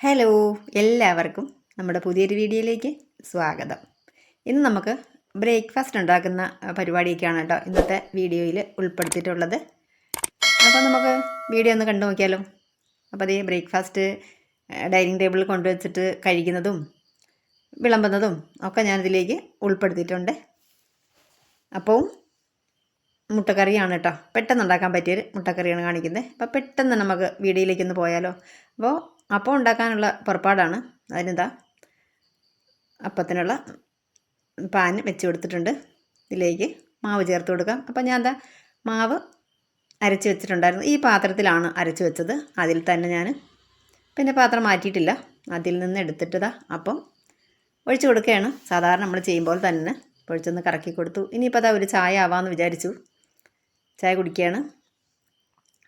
Hello എല്ലാവർക്കും നമ്മുടെ പുതിയൊരു വീഡിയോയിലേക്ക് സ്വാഗതം. ഇന്ന് നമുക്ക് ബ്രേക്ക്ഫാസ്റ്റ് ഉണ്ടാക്കുന്ന പരിപാടിയൊക്കെയാണ് കേട്ടോ ഇന്നത്തെ വീഡിയോയിൽ ഉൾപ്പെടുത്തിയിട്ടുള്ളത്. അപ്പോൾ നമുക്ക് വീഡിയോ ഒന്ന് കണ്ടു നോക്കിയാലോ? അപ്പോൾ അതേ ബ്രേക്ക്ഫാസ്റ്റ് ഡൈനിങ് ടേബിളിൽ കൊണ്ടുവച്ചിട്ട് കഴിക്കുന്നതും വിളമ്പുന്നതും ഒക്കെ ഞാനിതിലേക്ക് ഉൾപ്പെടുത്തിയിട്ടുണ്ട്. അപ്പോൾ മുട്ടക്കറിയാണ് കേട്ടോ. പെട്ടെന്ന് ഉണ്ടാക്കാൻ പറ്റിയൊരു മുട്ടക്കറിയാണ് കാണിക്കുന്നത്. അപ്പോൾ പെട്ടെന്ന് നമുക്ക് വീഡിയോയിലേക്ക് ഒന്ന് പോയാലോ? അപ്പോൾ അപ്പം ഉണ്ടാക്കാനുള്ള പുറപ്പാടാണ്. അതിനെന്താ അപ്പത്തിനുള്ള പാൻ വെച്ച് കൊടുത്തിട്ടുണ്ട്. ഇതിലേക്ക് മാവ് ചേർത്ത് കൊടുക്കാം. അപ്പം ഞാൻ എന്താ മാവ് അരച്ച് വെച്ചിട്ടുണ്ടായിരുന്നു. ഈ പാത്രത്തിലാണ് അരച്ച് വെച്ചത്. അതിൽ തന്നെ ഞാൻ പിന്നെ പാത്രം മാറ്റിയിട്ടില്ല. അതിൽ നിന്ന് എടുത്തിട്ടതാ അപ്പം ഒഴിച്ചു കൊടുക്കുകയാണ്. സാധാരണ നമ്മൾ ചെയ്യുമ്പോൾ തന്നെ ഒഴിച്ചൊന്ന് കറക്കി കൊടുത്തു. ഇനിയിപ്പോൾ അതാ ഒരു ചായ ആവാമെന്ന് വിചാരിച്ചു. ചായ കുടിക്കുകയാണ്.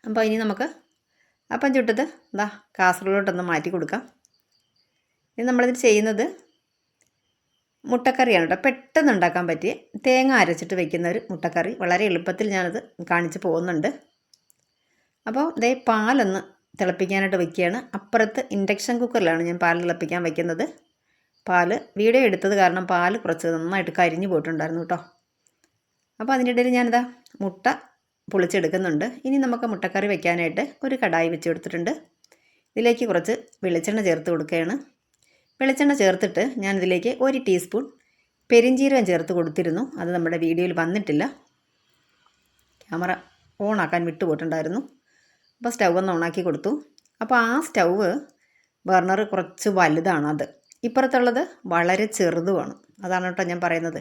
അപ്പോൾ ഇനി നമുക്ക് അപ്പം ചുട്ടത് എന്താ കാസർഗോഡോട്ടൊന്ന് മാറ്റി കൊടുക്കാം. ഇനി നമ്മളിത് ചെയ്യുന്നത് മുട്ടക്കറിയാണ് കേട്ടോ. പെട്ടെന്ന് ഉണ്ടാക്കാൻ പറ്റിയ തേങ്ങ അരച്ചിട്ട് വെക്കുന്ന ഒരു മുട്ടക്കറി. വളരെ എളുപ്പത്തിൽ ഞാനത് കാണിച്ച് പോകുന്നുണ്ട്. അപ്പോൾ ഇതേ പാലൊന്ന് തിളപ്പിക്കാനായിട്ട് വെക്കുകയാണ്. അപ്പുറത്ത് ഇൻഡക്ഷൻ കുക്കറിലാണ് ഞാൻ പാൽ തിളപ്പിക്കാൻ വെക്കുന്നത്. പാൽ വീഡിയോ എടുത്തത് കാരണം പാൽ കുറച്ച് നന്നായിട്ട് കരിഞ്ഞു പോയിട്ടുണ്ടായിരുന്നു കേട്ടോ. അപ്പോൾ അതിന്റെ ഇടയിൽ ഞാനിതാ മുട്ട പൊളിച്ചെടുക്കുന്നുണ്ട്. ഇനി നമുക്ക് മുട്ടക്കറി വെക്കാനായിട്ട് ഒരു കടായി വെച്ച് കൊടുത്തിട്ടുണ്ട് ഇതിലേക്ക് കുറച്ച് വെളിച്ചെണ്ണ ചേർത്ത് കൊടുക്കുകയാണ്. വെളിച്ചെണ്ണ ചേർത്തിട്ട് ഞാനിതിലേക്ക് ഒരു ടീസ്പൂൺ പെരിഞ്ചീരകം ചേർത്ത് കൊടുത്തിരുന്നു. അത് നമ്മുടെ വീഡിയോയിൽ വന്നിട്ടില്ല. ക്യാമറ ഓണാക്കാൻ വിട്ടുപോയിട്ടുണ്ടായിരുന്നു. അപ്പോൾ സ്റ്റൗ ഒന്ന് ഓണാക്കി കൊടുത്തു. അപ്പോൾ ആ സ്റ്റൗവ് ബർണർ കുറച്ച് വലുതാണ് അത് ഇപ്പുറത്തുള്ളത് വളരെ ചെറുതുമാണ്. അതാണ് കേട്ടോ ഞാൻ പറയുന്നത്.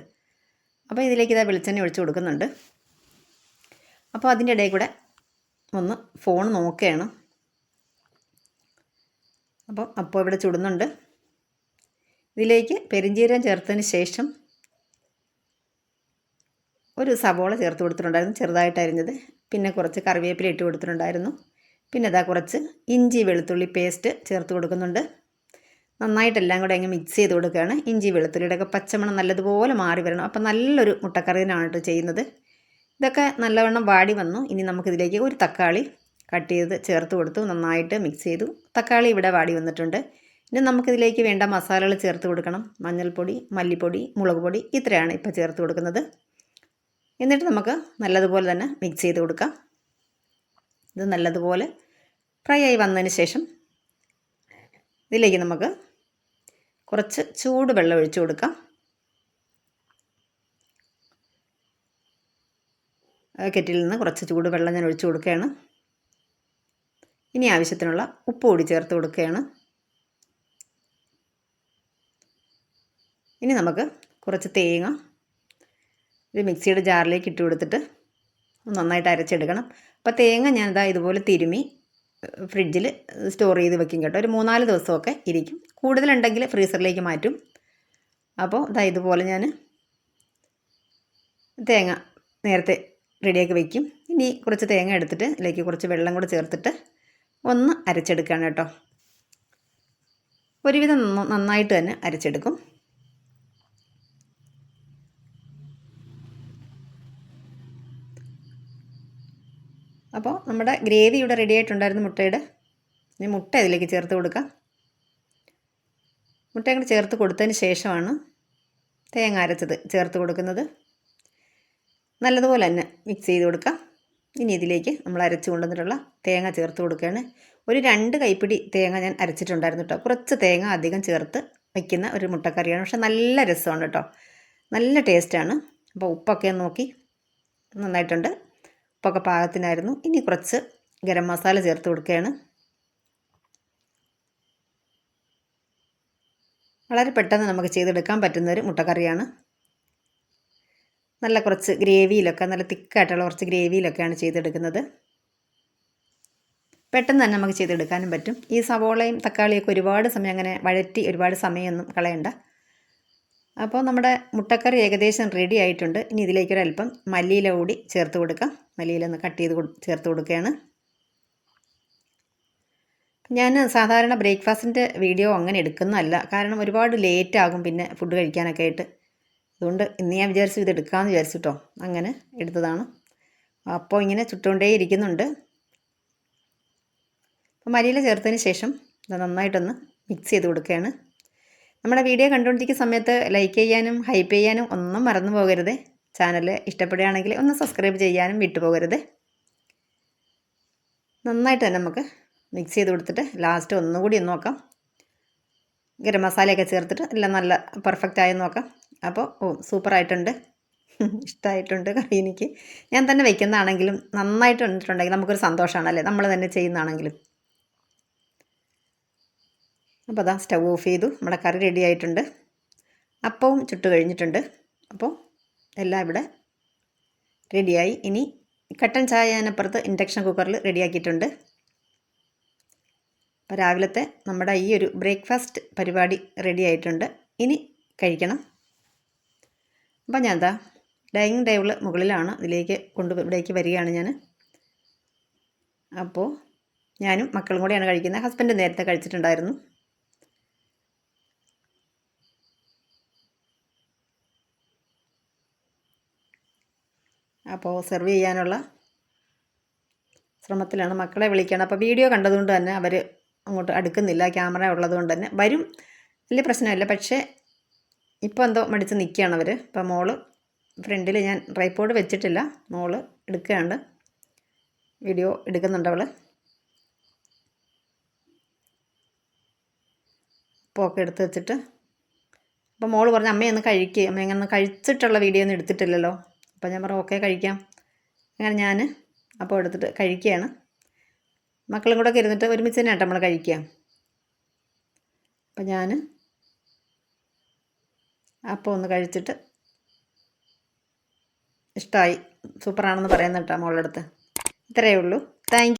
അപ്പോൾ ഇതിലേക്ക് ഇതാ വെളിച്ചെണ്ണ ഒഴിച്ച് കൊടുക്കുന്നുണ്ട്. അപ്പോൾ അതിന്റെ ഇടയിൽ കൂടെ ഒന്ന് ഫോൺ നോക്കുകയാണ്. അപ്പോൾ അപ്പോൾ ഇവിടെ ചുടുന്നുണ്ട്. ഇതിലേക്ക് പെരിഞ്ചീരം ചേർത്തതിന് ശേഷം ഒരു സവോള ചേർത്ത് കൊടുത്തിട്ടുണ്ടായിരുന്നു ചെറുതായിട്ട് അരിഞ്ഞത്. പിന്നെ കുറച്ച് കറിവേപ്പില ഇട്ട് കൊടുത്തിട്ടുണ്ടായിരുന്നു. പിന്നെ അതാ കുറച്ച് ഇഞ്ചി വെളുത്തുള്ളി പേസ്റ്റ് ചേർത്ത് കൊടുക്കുന്നുണ്ട്. നന്നായിട്ടെല്ലാം കൂടെ അങ്ങ് മിക്സ് ചെയ്ത് കൊടുക്കുകയാണ്. ഇഞ്ചി വെളുത്തുള്ളിയുടെ ഒക്കെ പച്ചമണം നല്ലതുപോലെ മാറി വരണം. അപ്പം നല്ലൊരു മുട്ടക്കറിയിലാണ് കേട്ടോ ചെയ്യുന്നത്. ഇതൊക്കെ നല്ലവണ്ണം വാടി വന്നു. ഇനി നമുക്കിതിലേക്ക് ഒരു തക്കാളി കട്ട് ചെയ്ത് ചേർത്ത് കൊടുത്തു. നന്നായിട്ട് മിക്സ് ചെയ്തു. തക്കാളി ഇവിടെ വാടി വന്നിട്ടുണ്ട്. ഇനി നമുക്കിതിലേക്ക് വേണ്ട മസാലകൾ ചേർത്ത് കൊടുക്കണം. മഞ്ഞൾപ്പൊടി മല്ലിപ്പൊടി മുളക് പൊടി ഇത്രയാണ് ഇപ്പോൾ ചേർത്ത് കൊടുക്കുന്നത്. എന്നിട്ട് നമുക്ക് നല്ലതുപോലെ തന്നെ മിക്സ് ചെയ്ത് കൊടുക്കാം. ഇത് നല്ലതുപോലെ ഫ്രൈ ആയി വന്നതിന് ശേഷം ഇതിലേക്ക് നമുക്ക് കുറച്ച് ചൂട് വെള്ളം ഒഴിച്ചു കൊടുക്കാം. കെറ്റിൽ നിന്ന് കുറച്ച് ചൂട് വെള്ളം ഞാൻ ഒഴിച്ചു കൊടുക്കുകയാണ്. ഇനി ആവശ്യത്തിനുള്ള ഉപ്പ് കൂടി ചേർത്ത് കൊടുക്കുകയാണ്. ഇനി നമുക്ക് കുറച്ച് തേങ്ങ ഒരു മിക്സിയുടെ ജാറിലേക്ക് ഇട്ട് കൊടുത്തിട്ട് നന്നായിട്ട് അരച്ചെടുക്കണം. അപ്പോൾ തേങ്ങ ഞാൻ ഇതാ ഇതുപോലെ തിരുമി ഫ്രിഡ്ജിൽ സ്റ്റോർ ചെയ്ത് വെക്കും കേട്ടോ. ഒരു മൂന്നാൽ ദിവസമൊക്കെ ഇരിക്കും. കൂടുതലുണ്ടെങ്കിൽ ഫ്രീസറിലേക്ക് മാറ്റും. അപ്പോൾ ഇതാ ഇതുപോലെ ഞാൻ തേങ്ങ നേരത്തെ റെഡിയാക്കി വയ്ക്കും ഇനി കുറച്ച് തേങ്ങ എടുത്തിട്ട് ഇതിലേക്ക് കുറച്ച് വെള്ളം കൂടെ ചേർത്തിട്ട് ഒന്ന് അരച്ചെടുക്കുകയാണ് കേട്ടോ. ഒരുവിധം നന്നായിട്ട് തന്നെ അരച്ചെടുക്കും. അപ്പോൾ നമ്മുടെ ഗ്രേവി ഇവിടെ റെഡി ആയിട്ടുണ്ടായിരുന്നു മുട്ടയുടെ. ഇനി മുട്ട ഇതിലേക്ക് ചേർത്ത് കൊടുക്കാം. മുട്ട അങ്ങോട്ട് ചേർത്ത് കൊടുത്തതിന് ശേഷമാണ് തേങ്ങ അരച്ചത് ചേർത്ത് കൊടുക്കുന്നത്. നല്ലതുപോലെ തന്നെ മിക്സ് ചെയ്ത് കൊടുക്കാം. ഇനി ഇതിലേക്ക് നമ്മൾ അരച്ച് കൊണ്ടുവന്നിട്ടുള്ള തേങ്ങ ചേർത്ത് കൊടുക്കുകയാണ്. ഒരു രണ്ട് കൈപ്പിടി തേങ്ങ ഞാൻ അരച്ചിട്ടുണ്ടായിരുന്നു കേട്ടോ. കുറച്ച് തേങ്ങ അധികം ചേർത്ത് വയ്ക്കുന്ന ഒരു മുട്ടക്കറിയാണ്. പക്ഷെ നല്ല രസമാണ് കേട്ടോ. നല്ല ടേസ്റ്റാണ് അപ്പോൾ ഉപ്പൊക്കെ നോക്കി. നന്നായിട്ടുണ്ട്. ഉപ്പൊക്കെ പാകത്തിനായിരുന്നു. ഇനി കുറച്ച് ഗരം മസാല ചേർത്ത് കൊടുക്കുകയാണ്. വളരെ പെട്ടെന്ന് നമുക്ക് ചെയ്തെടുക്കാൻ പറ്റുന്ന ഒരു മുട്ടക്കറിയാണ്. നല്ല കുറച്ച് ഗ്രേവിയിലൊക്കെ നല്ല തിക്കായിട്ടുള്ള കുറച്ച് ഗ്രേവിയിലൊക്കെയാണ് ചെയ്തെടുക്കുന്നത്. പെട്ടെന്ന് തന്നെ നമുക്ക് ചെയ്തെടുക്കാനും പറ്റും. ഈ സവോളയും തക്കാളിയൊക്കെ ഒരുപാട് സമയം അങ്ങനെ വഴറ്റി ഒരുപാട് സമയമൊന്നും കളയണ്ട. അപ്പോൾ നമ്മുടെ മുട്ടക്കറി ഏകദേശം റെഡി ആയിട്ടുണ്ട്. ഇനി ഇതിലേക്കൊരല്പം മല്ലിയില കൂടി ചേർത്ത് കൊടുക്കാം. മല്ലിയില ഒന്ന് കട്ട് ചെയ്ത് ചേർത്ത് കൊടുക്കുകയാണ്. ഞാൻ സാധാരണ ബ്രേക്ക്ഫാസ്റ്റിന്റെ വീഡിയോ അങ്ങനെ എടുക്കുന്നതല്ല. കാരണം ഒരുപാട് ലേറ്റ് ആകും പിന്നെ ഫുഡ് കഴിക്കാനൊക്കെ ആയിട്ട്. അതുകൊണ്ട് ഇന്ന് ഞാൻ വിചാരിച്ചു ഇത് എടുക്കാമെന്ന് വിചാരിച്ചു കേട്ടോ അങ്ങനെ എടുത്തതാണ്. അപ്പോൾ ഇങ്ങനെ ചുട്ടുകൊണ്ടേ ഇരിക്കുന്നുണ്ട്. അപ്പോൾ മരിയിൽ ചേർത്തതിന് ശേഷം ഇത് നന്നായിട്ടൊന്ന് മിക്സ് ചെയ്ത് കൊടുക്കുകയാണ്. നമ്മുടെ വീഡിയോ കണ്ടുകൊണ്ടിരിക്കുന്ന സമയത്ത് ലൈക്ക് ചെയ്യാനും ഹൈപ്പ് ചെയ്യാനും ഒന്നും മറന്നു പോകരുത്. ചാനൽ ഇഷ്ടപ്പെടുകയാണെങ്കിൽ ഒന്ന് സബ്സ്ക്രൈബ് ചെയ്യാനും വിട്ടുപോകരുത് നന്നായിട്ട് തന്നെ നമുക്ക് മിക്സ് ചെയ്ത് കൊടുത്തിട്ട് ലാസ്റ്റ് ഒന്നുകൂടി ഒന്ന് നോക്കാം. ഗരം മസാലയൊക്കെ ചേർത്തിട്ട് എല്ലാം നല്ല പെർഫെക്റ്റ് ആയി നോക്കാം. അപ്പോൾ ഓ സൂപ്പറായിട്ടുണ്ട്. ഇഷ്ടമായിട്ടുണ്ട് കറി എനിക്ക് ഞാൻ തന്നെ വെക്കുന്നതാണെങ്കിലും നന്നായിട്ട് വന്നിട്ടുണ്ടെങ്കിൽ നമുക്കൊരു സന്തോഷമാണല്ലേ നമ്മൾ തന്നെ ചെയ്യുന്നതാണെങ്കിലും. അപ്പോൾ അതാ സ്റ്റവ് ഓഫ് ചെയ്തു. നമ്മുടെ കറി റെഡി ആയിട്ടുണ്ട്. അപ്പവും ചുട്ട് കഴിഞ്ഞിട്ടുണ്ട്. അപ്പോൾ എല്ലാം ഇവിടെ റെഡിയായി. ഇനി കട്ടൻ ചായ ഇൻഡക്ഷൻ കുക്കറിൽ റെഡിയാക്കിയിട്ടുണ്ട്. അപ്പോൾ രാവിലത്തെ നമ്മുടെ ഈ ഒരു ബ്രേക്ക്ഫാസ്റ്റ് പരിപാടി റെഡി ആയിട്ടുണ്ട്. ഇനി കഴിക്കണം. അപ്പോൾ ഞാൻ എന്താ ഡൈനിങ് ടേബിൾ മുകളിലാണ് ഇതിലേക്ക് കൊണ്ട് ഇവിടേക്ക് വരികയാണ് ഞാൻ. അപ്പോൾ ഞാനും മക്കളും കൂടെയാണ് കഴിക്കുന്നത്. ഹസ്ബൻഡ് നേരത്തെ കഴിച്ചിട്ടുണ്ടായിരുന്നു. അപ്പോൾ സെർവ് ചെയ്യാനുള്ള ശ്രമത്തിലാണ് മക്കളെ വിളിക്കണം അപ്പോൾ വീഡിയോ കണ്ടതുകൊണ്ട് തന്നെ അവർ അങ്ങോട്ട് അടുക്കുന്നില്ല. ക്യാമറ ഉള്ളതുകൊണ്ട് തന്നെ വരും. വലിയ പ്രശ്നമില്ല. പക്ഷേ ഇപ്പോൾ എന്തോ മടിച്ച് നിൽക്കുകയാണ് അവർ ഇപ്പം മോൾ ഫ്രണ്ടിൽ ഞാൻ ട്രൈപ്പോഡ് വെച്ചിട്ടില്ല. മോൾ എടുക്കുകയാണ്. വീഡിയോ എടുക്കുന്നുണ്ട് അവൾ പോക്കെ എടുത്ത് വെച്ചിട്ട്. അപ്പോൾ മോൾ പറഞ്ഞു അമ്മയൊന്ന് കഴിക്കുക അമ്മ ഇങ്ങനെ കഴിച്ചിട്ടുള്ള വീഡിയോ ഒന്നും എടുത്തിട്ടില്ലല്ലോ. അപ്പോൾ ഞാൻ പറഞ്ഞു ഓക്കെ കഴിക്കാം. അങ്ങനെ ഞാൻ അപ്പോൾ എടുത്തിട്ട് കഴിക്കുകയാണ്. മക്കളും കൂടെ ഒക്കെ ഇരുന്നിട്ട് ഒരുമിച്ച് തന്നെ നമ്മൾ കഴിക്കുക. അപ്പം ഞാൻ അപ്പോൾ ഒന്ന് കഴിച്ചിട്ട് ഇഷ്ടമായി സൂപ്പറാണെന്ന് പറയുന്നുണ്ടോ മോളുടെ അടുത്ത്. ഇത്രയേ ഉള്ളൂ. താങ്ക്